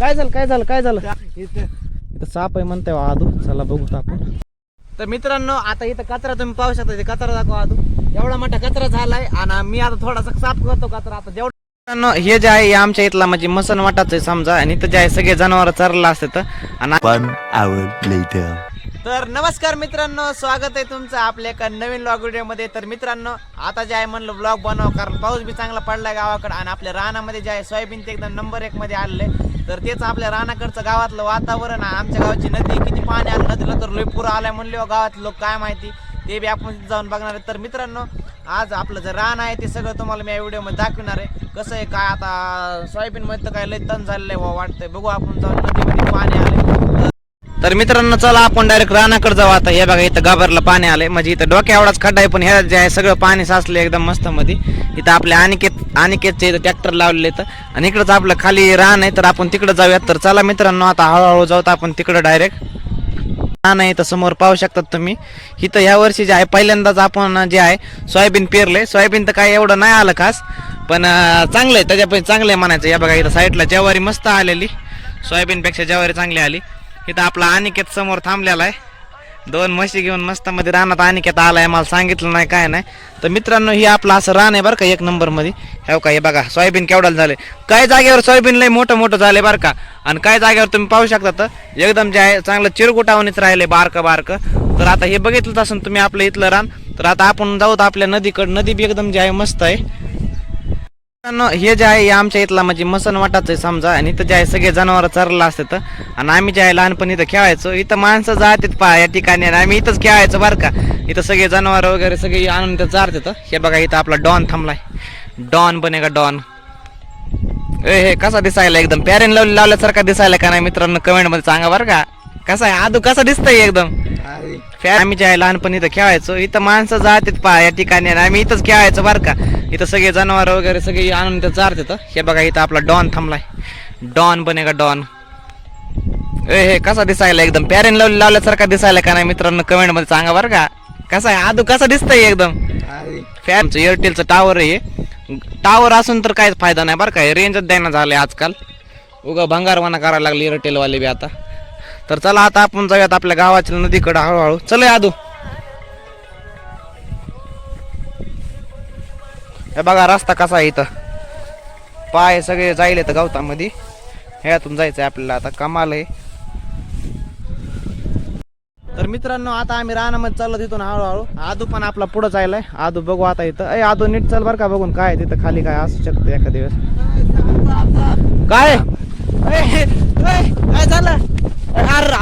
काय झालं काय झालं काय झालं? इथं. इथं साप आहे म्हणते आदू. चला बघूत आपण. तर मित्रांनो आता इथं कचरा तुम्ही पाहू शकता कचरा दाखवा आदू. एवढा मोठा कचरा झालाय आणि मी आता थोडासा साफ करतो कचरा. आता जेवढा मित्रांनो, हे जे आहे हे आमच्या इथला म्हणजे मसन वाटाच आहे समजा आणि इथं जे आहे सगळे जनावर चरला असतात. आणि. तर नमस्कार मित्रांनो स्वागत आहे तुमचं आपल्या एका नवीन ब्लॉग व्हिडिओमध्ये. तर मित्रांनो आता जे आहे म्हणलं ब्लॉग बनव कारण पाऊस बी चांगला पडलाय गावाकडे आणि आपल्या रानामध्ये जे आहे सोयाबीन ते एकदम नंबर एक मध्ये आलेलं आहे. तर तेच आपल्या रानाकडचं गावातलं वातावरण आहे. आमच्या गावाची नदी किती पाणी आलं नदीला तर लय पूर आलाय म्हणले हो गावात लोक काय माहिती? ते बी आपण जाऊन बघणार आहे तर मित्रांनो आज आपलं जे रान आहे ते सगळं तुम्हाला मी या व्हिडिओमध्ये दाखवणार आहे. कसं आहे काय आता सोयाबीनमध्ये तर काय लय तण झालेलं आहे वाटतंय. बघू आपण जाऊन नदीमध्ये पाणी आलं तर मित्रांनो चला आपण डायरेक्ट रानाकडे जाऊ. आता हे बघा इथं गाभरला पाणी आलंय. म्हणजे इथं डोक्या एवढाच खड्डा आहे पण ह्या जे आहे सगळं पाणी साचलं एकदम मस्त मध्ये. इथं आपल्या अनिकेत अनिकेतचे इथं ट्रॅक्टर लावलेले तर आणि इकडंच आपलं खाली रान आहे तर आपण तिकडे जाऊयात. तर चला मित्रांनो आता हळूहळू जाऊ तर आपण तिकडं डायरेक्ट रान आहे इथं समोर पाहू शकतात तुम्ही. इथं ह्या वर्षी जे आहे पहिल्यांदाच आपण जे आहे सोयाबीन पेरले सोयाबीन तर काय एवढं नाही आलं खास पण चांगलं आहे त्याच्यापैकी चांगलं आहे म्हणायचं. या बघा इथं साईडला ज्वारी मस्त आलेली. सोयाबीनपेक्षा ज्वारी चांगली आली. इथं आपला अनिकेत समोर थांबलेला आहे. दोन म्हशी घेऊन मस्त मध्ये रानात अनिकेत आला आहे मला सांगितलं नाही काय नाही. तर मित्रांनो ही आपलं असं रान आहे बरं का एक नंबरमध्ये. हे का हे बघा सोयाबीन केवढाला झाले. काही जागेवर सोयाबीन लय मोठं मोठं झाले बरं का? आणि काही जागेवर तुम्ही पाहू शकता तर एकदम जे आहे चांगलं चिरगुटावणीच राहिले बारकं बारकं. तर आता हे बघितलं असून तुम्ही आपलं इथलं रान. तर आता आपण जाऊ आपल्या नदीकडं नदी बी एकदम जे आहे मस्त आहे. हे जे आहे आमच्या इथला म्हणजे मसन वाटाचं आहे समजा. आणि इथं जे आहे सगळे जनावर चरला असतात. आणि आम्ही जे आहे लहानपणी इथं खेळायचो. इथं माणसं जातात पहा या ठिकाणी. आणि आम्ही इथंच खेळायचो बरं का. इथं सगळे जनावर वगैरे सगळे आणून इथं चारतात. हे बघा इथं आपला डॉन थांबलाय. डॉन बने का डॉन? ए हे कसा दिसायला एकदम? पॅरेन लावले लावल्यासारखा दिसायला का नाही मित्रांनो? कमेंटमध्ये सांगा बरं का. कसा आहे? आदू कसा दिसतंय एकदम? फॅन आम्ही लहानपणी इथं खेळायचो इथं माणसं जातात पहा या ठिकाणी. आणि आम्ही इथंच खेळायचो बरं का. इथं सगळे जनावर वगैरे सगळे आणून इथं चारतात हे बघा इथं आपला डॉन थांबलाय. डॉन बनेगा डॉन? ए हे कसा दिसायला एकदम? पॅरेन लावले लावल्यासारखा दिसायला का नाही मित्रांनो? कमेंटमध्ये सांगा बरं का. कसा आहे? आदू कसा दिसतंय एकदम? फॅनचं एअरटेलचं टावर आहे टावर असून तर काहीच फायदा नाही बरं का. रेंजच द्यायला झालंय आजकाल. उगा भंगारवाना करायला लागली एअरटेलवाले बी आता. तर चला आता आपण जाऊयात आपल्या गावाच्या नदीकडे हळूहळू. चल आदू. हे बघा रस्ता कसा आहे इथं. पाय सगळे जाईल तर गवतामध्ये. ह्यातून जायचं आहे आपल्याला आता कमाल आहे. तर मित्रांनो आता आम्ही रानामध्ये चाललो तिथून हळूहळू. आदू पण आपला पुढं जायलाय आदू बघू आता इथं. ए आदू नीट चल बरं का बघून. काय आहे तिथं खाली काय असू शकतं एखाद्या दिवस काय? अय,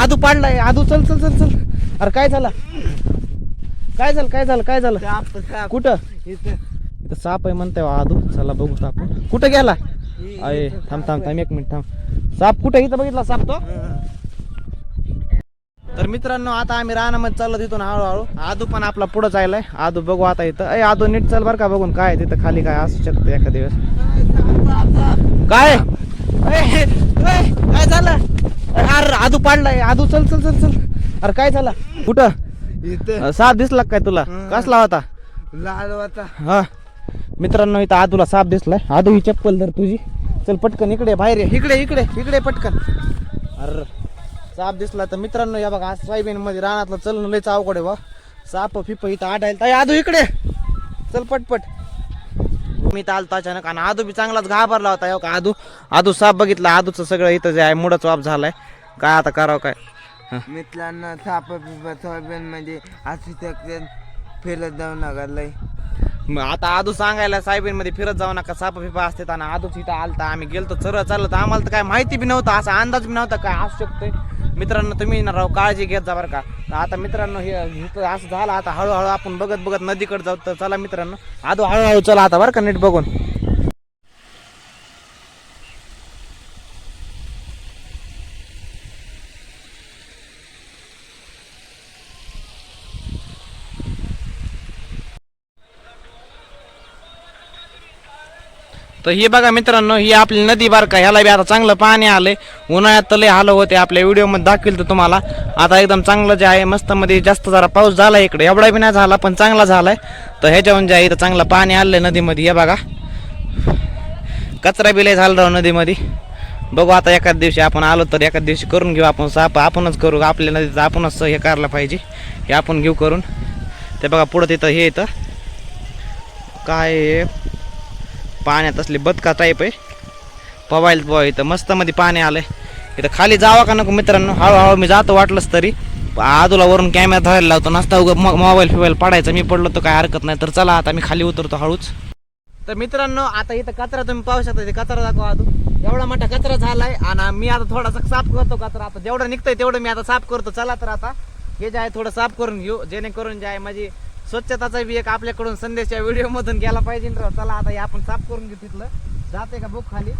आदू पाडलाय आदू चल चल चल चल. अरे काय झालं? काय झालं काय झालं काय झालं? साप साप. कुठं? इथं. इथं साप आहे म्हणते आदू. चला बघू तर आपण कुठं गेला? अय थांब थांब थांब एक मिनिट थांब. साप कुठं? इथं बघितला साप तो? तर मित्रांनो आता आम्ही रानामध्ये चाललो तिथून हळूहळू. आदू पण आपला पुढं जायलाय आदू बघू आता इथं. अय आदू नीट चल बरं का बघून. काय तिथं खाली काय असू शकतं एखाद्या दिवस. काय काय झालं? अरे आदू पाडलाय. आदू चल चल चल चल. अरे काय झालं? कुठं? इथं. साप दिसला काय तुला. कसला होता? लाल होता. हा. मित्रांनो इथं आदूला साप दिसलाय. आदू ही चप्पल धर तुझी. चल पटकन इकडे बाहेर ये. इकडे इकडे इकडे पटकन. अर साप दिसला तर मित्रांनो या बघा आज सोयाबीन मध्ये रानातलं चलन लयच अवघड आहे बा साप फिप इथं आढायला ताई आदू इकडे. चल पटपट. मी तर आलतो अचानक आणि आदू बी चांगलाच घाबरला होता का आदू? आदू साप बघितला आदूचं सगळं इथं जे आहे मुडच वाप झालाय. काय आता करावं काय? हं. मित्रांनो साप पिपा सोयाबीन मध्ये असू शकते. फिरत जाऊ नका लय. मग आता आदू सांगायला साहेबीन मध्ये फिरत जाऊ नका. साप फिपा असते आणि आदूच इथं आलता. आम्ही गेलतो चर चाललं तर आम्हाला तर काय माहिती बी नव्हतं. असा अंदाज बी नव्हता काय असू शकतंय. मित्रांनो तुम्ही ना राव काळजी घेत जा बरं का. तर आता मित्रांनो हे इथं असं झालं. आता हळूहळू आपण बघत बघत नदीकडे जाऊ. तर चला मित्रांनो आदू हळूहळू चला आता बरं का नीट बघून. तर हे बघा मित्रांनो ही आपली नदी बारका ह्याला बी आता चांगलं पाणी आलंय. उन्हाळ्यात तर लय हाल होते आपल्या व्हिडिओमध्ये दाखवेल तर तुम्हाला. आता एकदम चांगलं जे आहे मस्त मध्ये जास्त जरा पाऊस झाला इकडे. एवढा बी नाही झाला पण चांगला झालाय. तर ह्याच्यावरून जे आहे इथं चांगलं पाणी आलंय नदीमध्ये. हे बघा. कचरा बी लय झाला राव नदीमध्ये. बघू आता एखाद दिवशी आपण आलो तर एखाद दिवशी करून घेऊ आपण साप. आपणच करू आपल्या नदीचं आपणच हे करायला पाहिजे. हे आपण घेऊ करून. ते बघा पुढं तिथं हे येतं काय आहे? पाण्यात असले बदका टाईप आहे. पवायला पवा इथं मस्त मध्ये पाणी आलंय. इथं खाली जावा का नको मित्रांनो? हळूहळू मी जातो वाटलंच तरी. आजूला वरून कॅमेरा धरायला लावतो. नसता उगा मोबाईल फिबाईल पडायचा. मी पडलो तर काय हरकत नाही. तर चला आता मी खाली उतरतो हळूच. तर मित्रांनो आता इथं कचरा तुम्ही पाहू शकता. कचरा दाखवा आजू एवढा मोठा कचरा झालाय आणि मी आता थोडासा साफ करतो कचरा. आता जेवढं निघतंय तेवढं मी आता साफ करतो. चला तर आता. हे जे आहे थोडं साफ करून घेऊ. जेणेकरून जे आहे माझी स्वच्छताचा बी एक आपल्याकडून संदेश या व्हिडिओ मधून गेला पाहिजे चला आता हे आपण साफ करून घेऊ तिथलं. जाते का बुक खाली?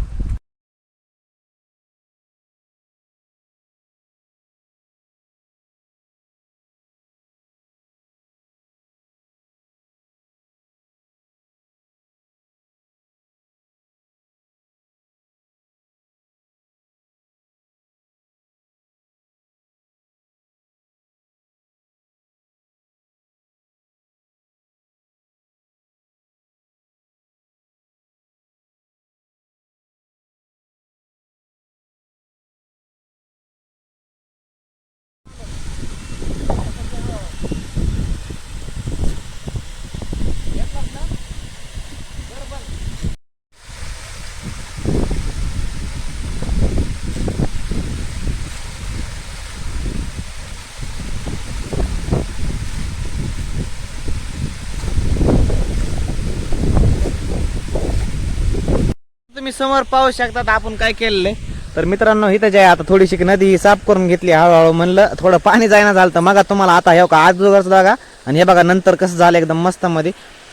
समोर पाहू शकतात आपण काय केलेलं आहे. तर मित्रांनो इथं जे आहे आता थोडीशी नदी साफ करून घेतली हळूहळू म्हणलं थोडं पाणी जायना झालं तर मग तुम्हाला आता हे का आज बघा आणि हे बघा नंतर कसं झालं एकदम मस्त मध्ये.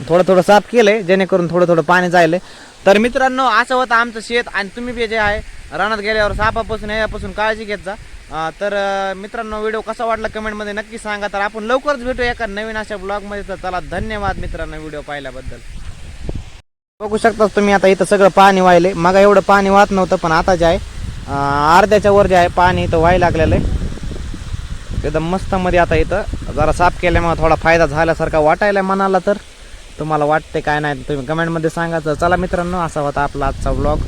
थोडं थोडं साफ केलंय जेणेकरून थोडं थोडं पाणी जायलंय. तर मित्रांनो असं होतं आमचं शेत आणि तुम्ही बी जे आहे रानात गेल्यावर सापापासून यापासून काळजी घेत जा. तर मित्रांनो व्हिडिओ कसा वाटला कमेंटमध्ये नक्की सांगा. तर आपण लवकरच भेटू एका नवीन अशा ब्लॉगमध्ये तर चला धन्यवाद मित्रांनो व्हिडिओ पाहिल्याबद्दल. बघू शकता तुम्ही आता इथं सगळं पाणी वाहिले. मग एवढं पाणी वाहत नव्हतं पण आता जे आहे अर्ध्याच्या वर जे आहे पाणी इथं व्हायला लागलेलं आहे. एकदम मस्त मध्ये आता इथं जरा साफ केल्यामुळे थोडा फायदा झाल्यासारखा वाटायला मनाला तर. तुम्हाला वाटते काय नाही तुम्ही कमेंटमध्ये सांगायचं चला मित्रांनो असा होता आपला आजचा ब्लॉग